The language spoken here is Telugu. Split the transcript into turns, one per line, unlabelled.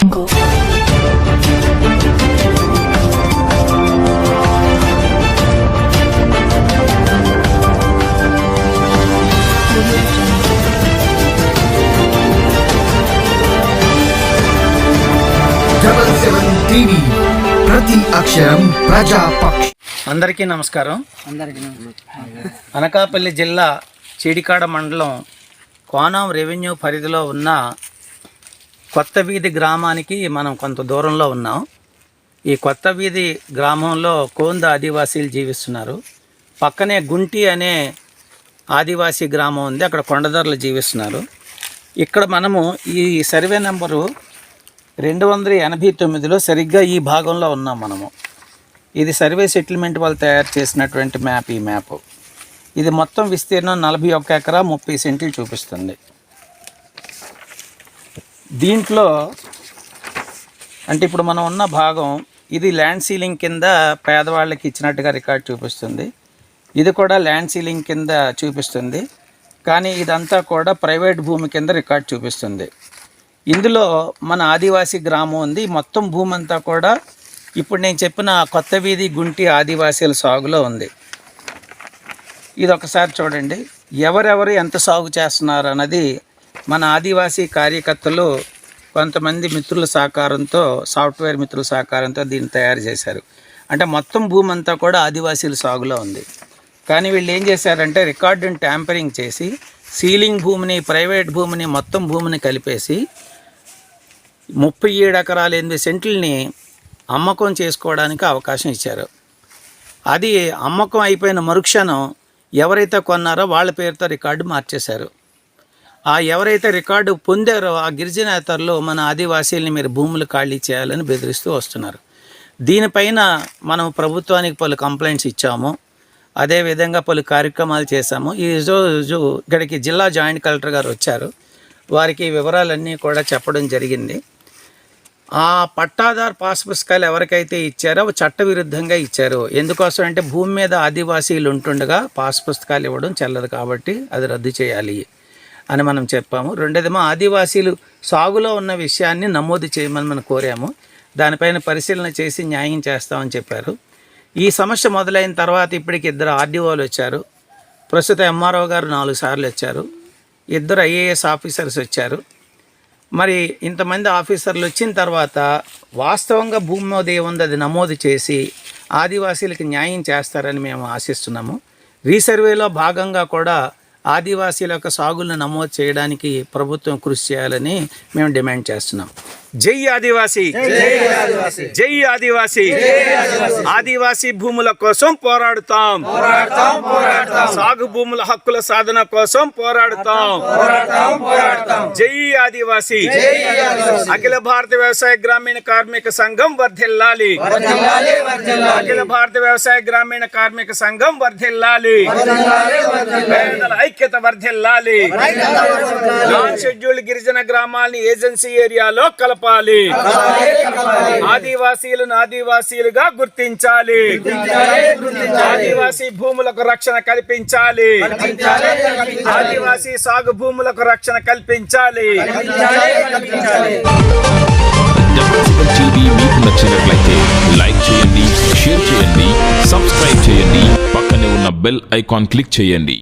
Jungle. Audio Jungle.
Double seven TV ప్రతి అక్షరం ప్రజాపక్ష
అందరికీ నమస్కారం
అందరికీ
అనకాపల్లి జిల్లా చీడికాడ మండలం కోనం రెవెన్యూ పరిధిలో ఉన్న కొత్త వీధి గ్రామానికి మనం కొంత దూరంలో ఉన్నాం. ఈ కొత్త వీధి గ్రామంలో కోంద ఆదివాసీలు జీవిస్తున్నారు. పక్కనే గుంటి అనే ఆదివాసీ గ్రామం ఉంది. అక్కడ కొండదరలు జీవిస్తున్నారు. ఇక్కడ మనము ఈ సర్వే నెంబరు రెండు వందల ఎనభై తొమ్మిదిలో సరిగ్గా ఈ భాగంలో ఉన్నాం మనము. ఇది సర్వే సెటిల్మెంట్ వాళ్ళు తయారు చేసినటువంటి మ్యాప్ ఈ మ్యాప్. ఇది మొత్తం విస్తీర్ణం నలభై ఒక్క ఎకరా ముప్పై సెంట్లు చూపిస్తుంది. దీంట్లో అంటే ఇప్పుడు మనం ఉన్న భాగం ఇది ల్యాండ్ సీలింగ్ కింద పేదవాళ్ళకి ఇచ్చినట్టుగా రికార్డ్ చూపిస్తుంది. ఇది కూడా ల్యాండ్ సీలింగ్ కింద చూపిస్తుంది. కానీ ఇదంతా కూడా ప్రైవేట్ భూమి కింద రికార్డ్ చూపిస్తుంది. ఇందులో మన ఆదివాసీ గ్రామం ఉంది. మొత్తం భూమి అంతా కూడా ఇప్పుడు నేను చెప్పిన కొత్త వీధి గుంటి ఆదివాసీల సాగులో ఉంది. ఇది ఒకసారి చూడండి. ఎవరెవరు ఎంత సాగు చేస్తున్నారు అన్నది మన ఆదివాసీ కార్యకర్తలు కొంతమంది మిత్రుల సహకారంతో సాఫ్ట్వేర్ మిత్రుల సహకారంతో దీన్ని తయారు చేశారు. అంటే మొత్తం భూమి అంతా కూడా ఆదివాసీల సాగులో ఉంది. కానీ వీళ్ళు ఏం చేశారంటే రికార్డుని ట్యాంపరింగ్ చేసి సీలింగ్ భూమిని ప్రైవేట్ భూమిని మొత్తం భూమిని కలిపేసి ముప్పై ఏడు ఎకరాల ఎనిమిది సెంట్లని అమ్మకం చేసుకోవడానికి అవకాశం ఇచ్చారు. అది అమ్మకం అయిపోయిన మరుక్షణం ఎవరైతే కొన్నారో వాళ్ళ పేరుతో రికార్డు మార్చేశారు. ఆ ఎవరైతే రికార్డు పొందారో ఆ గిరిజనేతరులు మన ఆదివాసీల్ని మీరు భూములు ఖాళీ చేయాలని బెదిరిస్తూ వస్తున్నారు. దీనిపైన మనం ప్రభుత్వానికి పలు కంప్లైంట్స్ ఇచ్చాము. అదేవిధంగా పలు కార్యక్రమాలు చేశాము. ఈ రోజు ఇక్కడికి జిల్లా జాయింట్ కలెక్టర్ గారు వచ్చారు. వారికి వివరాలన్నీ కూడా చెప్పడం జరిగింది. ఆ పట్టాదార్ పాస్ పుస్తకాలు ఎవరికైతే ఇచ్చారో చట్టవిరుద్ధంగా ఇచ్చారు. ఎందుకోసం అంటే భూమి మీద ఆదివాసీలు ఉంటుండగా పాస్ పుస్తకాలు ఇవ్వడం చెల్లదు కాబట్టి అది రద్దు చేయాలి. అని మనం చెప్పాము. రెండోదేమో ఆదివాసీలు సాగులో ఉన్న విషయాన్ని నమోదు చేయమని మనం కోరాము. దానిపైన పరిశీలన చేసి న్యాయం చేస్తామని చెప్పారు. ఈ సమస్య మొదలైన తర్వాత ఇప్పటికి ఇద్దరు ఆర్డీఓలు వచ్చారు. ప్రస్తుత ఎంఆర్ఓ గారు నాలుగు సార్లు వచ్చారు. ఇద్దరు ఐఏఎస్ ఆఫీసర్స్ వచ్చారు. మరి ఇంతమంది ఆఫీసర్లు వచ్చిన తర్వాత వాస్తవంగా భూమి మీద ఏముంది అది నమోదు చేసి ఆదివాసీలకు న్యాయం చేస్తారని మేము ఆశిస్తున్నాము. రీసర్వేలో భాగంగా కూడా ఆదివాసీల యొక్క సాగులను నమోదు చేయడానికి ప్రభుత్వం కృషి చేయాలని మేము డిమాండ్ చేస్తున్నాం. జై ఆదివాసీ. జై ఆదివాసీ. ఆదివాసీ. భూముల కోసం పోరాడుతాం. సాగు భూముల హక్కుల సాధన కోసం పోరాడుతాం. జై ఆదివాసీ. అఖిల భారత వ్యవసాయ గ్రామీణ కార్మిక సంఘం వర్ధిల్లాలి. అఖిల భారత వ్యవసాయ గ్రామీణ కార్మిక సంఘం వర్ధిల్లాలి. ఐక్యత వర్ధిల్లాలి. నాన్ షెడ్యూల్డ్ గిరిజన గ్రామాల్ని ఏజెన్సీ ఏరియాలో కలపాలి. ఆదివాసీలను ఆదివాసీలుగా గుర్తించాలి. ఆదివాసీ భూములకు రక్షణ కల్పించాలి. ఆదివాసీ సాగు భూములకు రక్షణ కల్పించాలి.
మీకు నచ్చినట్లయితే లైక్ చేయండి షేర్ చేయండి సబ్స్క్రైబ్ చేయండి పక్కనే ఉన్న బెల్ ఐకాన్ క్లిక్ చేయండి.